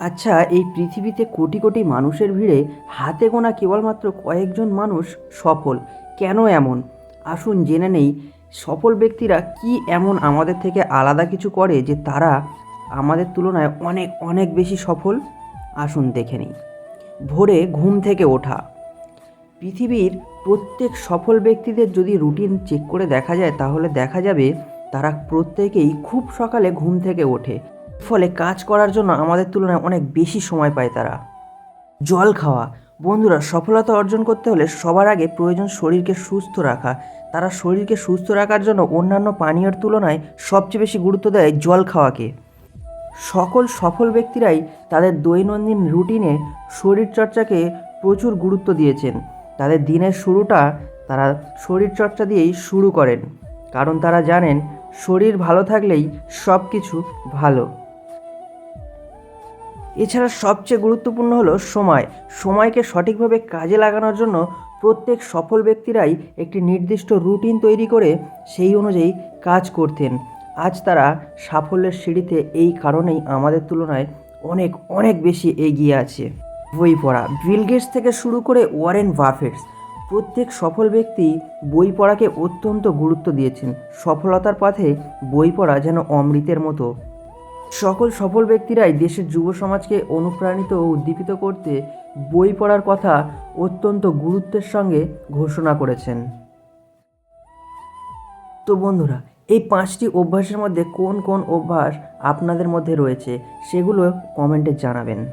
আচ্ছা এই পৃথিবীতে কোটি কোটি মানুষের ভিড়ে হাতে গোনা কেবলমাত্র কয়েকজন মানুষ সফল, কেন এমন? আসুন জেনে নেই, সফল ব্যক্তিরা কি এমন আমাদের থেকে আলাদা কিছু করে যে তারা আমাদের তুলনায় অনেক অনেক বেশি সফল? আসুন দেখে নিই। ভোরে ঘুম থেকে ওঠা। পৃথিবীর প্রত্যেক সফল ব্যক্তিদের যদি রুটিন চেক করে দেখা যায়, তাহলে দেখা যাবে তারা প্রত্যেকেই খুব সকালে ঘুম থেকে ওঠে। ফলে কাজ করার জন্য আমাদের তুলনায় অনেক বেশি সময় পায় তারা। জল খাওয়া, বন্ধুরা, সফলতা অর্জন করতে হলে সবার আগে প্রয়োজন শরীরকে সুস্থ রাখা। তারা শরীরকে সুস্থ রাখার জন্য অন্যান্য পানীয়র তুলনায় সবচেয়ে বেশি গুরুত্ব দেয় জল খাওয়াকে। সকল সফল ব্যক্তিরাই তাদের দৈনন্দিন রুটিনে শরীরচর্চাকে প্রচুর গুরুত্ব দিয়েছেন। তাদের দিনের শুরুটা তারা শরীরচর্চা দিয়েই শুরু করেন। কারণ তারা জানেন, শরীর ভালো থাকলেই সব কিছু ভালো। এছাড়া সবচেয়ে গুরুত্বপূর্ণ হলো সময়। সময়কে সঠিকভাবে কাজে লাগানোর জন্য প্রত্যেক সফল ব্যক্তিরাই একটি নির্দিষ্ট রুটিন তৈরি করে সেই অনুযায়ী কাজ করতেন। আজ তারা সাফল্যের সিঁড়িতে এই কারণেই আমাদের তুলনায় অনেক অনেক বেশি এগিয়ে আছে। বই পড়া। বিল গেটস থেকে শুরু করে ওয়ারেন বাফেটস প্রত্যেক সফল ব্যক্তি বই পড়াকে অত্যন্ত গুরুত্ব দিয়েছেন। সফলতার পথে বই পড়া যেন অমৃতের মতো। সকল সফল ব্যক্তিরাই দেশের যুব সমাজকে অনুপ্রাণিত ও উদ্দীপিত করতে বই পড়ার কথা অত্যন্ত গুরুত্বের সঙ্গে ঘোষণা করেছেন। তো বন্ধুরা, এই পাঁচটি অভ্যাসের মধ্যে কোন কোন অভ্যাস আপনাদের মধ্যে রয়েছে সেগুলো কমেন্টে জানাবেন।